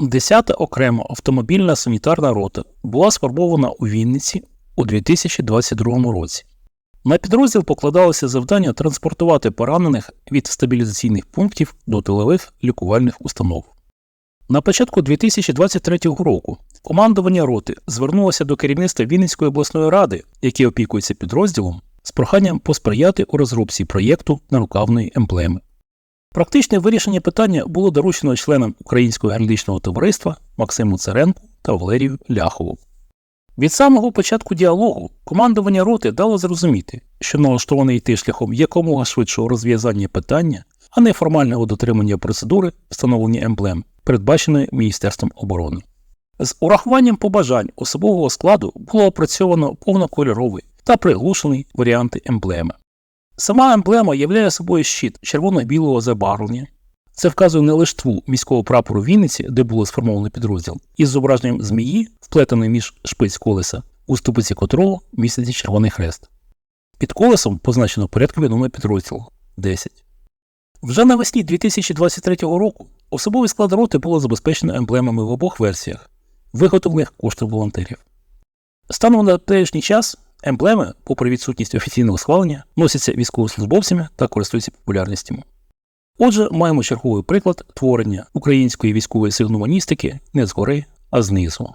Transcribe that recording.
10-та окрема автомобільна санітарна рота була сформована у Вінниці у 2022 році. На підрозділ покладалося завдання транспортувати поранених від стабілізаційних пунктів до тилових лікувальних установ. На початку 2023 року командування роти звернулося до керівництва Вінницької обласної ради, яке опікується підрозділом, з проханням посприяти у розробці проєкту нарукавної емблеми. Практичне вирішення питання було доручено членам Українського героїчного товариства Максиму Царенку та Валерію Ляхову. Від самого початку діалогу командування роти дало зрозуміти, що налаштоване йти шляхом якомога швидшого розв'язання питання, а не формального дотримання процедури встановлення емблем, передбаченої Міністерством оборони. З урахуванням побажань особового складу було опрацьовано повнокольоровий та приглушений варіанти емблеми. Сама емблема являє собою щит червоно-білого забарвлення. Це вказує на лиштву міського прапору Вінниці, де було сформовано підрозділ, із зображенням змії, вплетеної між шпиць колеса, у ступиці котрого міститься червоний хрест. Під колесом позначено порядковий номер підрозділу 10. Вже навесні 2023 року особовий склад роти було забезпечено емблемами в обох версіях, виготовлених коштом волонтерів. Станом на теперішній час емблеми, попри відсутність офіційного схвалення, носяться військовослужбовцями та користуються популярністю. Отже, маємо черговий приклад творення української військової сигнуманістики не згори, а знизу.